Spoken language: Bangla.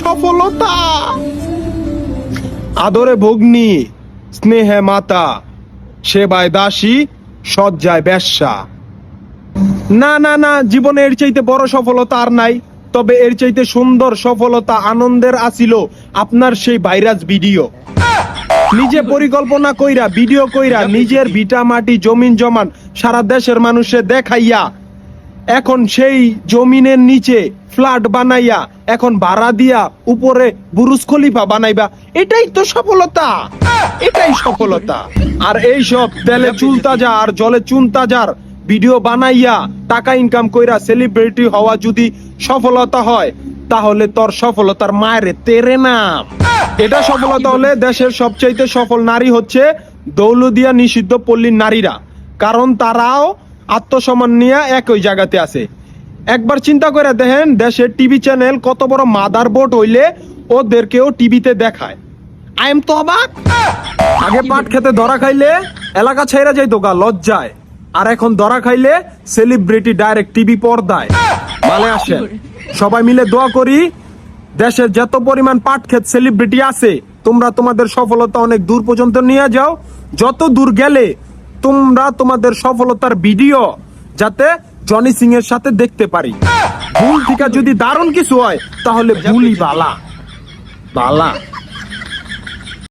সফলতা। আদরে ভগ্নি, স্নেহে মাতা, সেবায় দাসী সজ্জায় বেশ্যা না না না, জীবনে এর চাইতে বড় সফলতা আর নাই, তবে এর চাইতে সুন্দর সফলতা আনন্দের আসিল আপনার সেই ভাইরাস ভিডিও। নিজে পরিকল্পনা কইরা, ভিডিও কইরা, নিজের ভিটা মাটি, জমিন জমান সারা দেশের মানুষে দেখাইয়া, এখন সেই জমিনের নিচে ফ্ল্যাট বানাইয়া, এখন ভাড়া দিয়া উপরে বুরুজ খলিফা বানাইবা, এটাই তো সফলতা। এটাই সফলতা। আর এই সব তেলে চুল তাজা আর জলে চুন তাজার ভিডিও বানাইয়া টাকা ইনকাম কইরা সেলিব্রিটি হওয়া যদি সফলতা হয়, তাহলে তোর সফলতার মায়ের তেরে নাম। এটা সফলতা হলে দেশের সবচাইতে সফল নারী হচ্ছে দৌলদিয়া নিষিদ্ধ পল্লীর নারীরা। কারণ তারাও আত্মসম্মান নিয়ে একই জায়গাতে আছে। একবার চিন্তা করে দেখেন, দেশের টিভি চ্যানেল কত বড় মাদার বোর্ড হইলে ওদেরকেও টিভিতে দেখায়। আই এম তো অবাক। আগে পাট খেতে ধরা খাইলে এলাকা ছেড়ে যাইতো গা, লজ্জায়। আর এখন ধরা খাইলে সেলিব্রিটি ডাইরেক্ট টিভি পর্দায়। মানে আসেন। সবাই মিলে দোয়া করি দেশের যত পরিমাণ পাট ক্ষেত সেলিব্রিটি আছে তোমরা তোমাদের সফলতা অনেক দূর পর্যন্ত নিয়ে যাও। যত দূর গেলে তোমরা তোমাদের সফলতার ভিডিও যাতে জনি সিং এর সাথে দেখতে পারি। ভুল থেকে যদি দারুণ কিছু হয় তাহলে ভুলই বালা। বালা।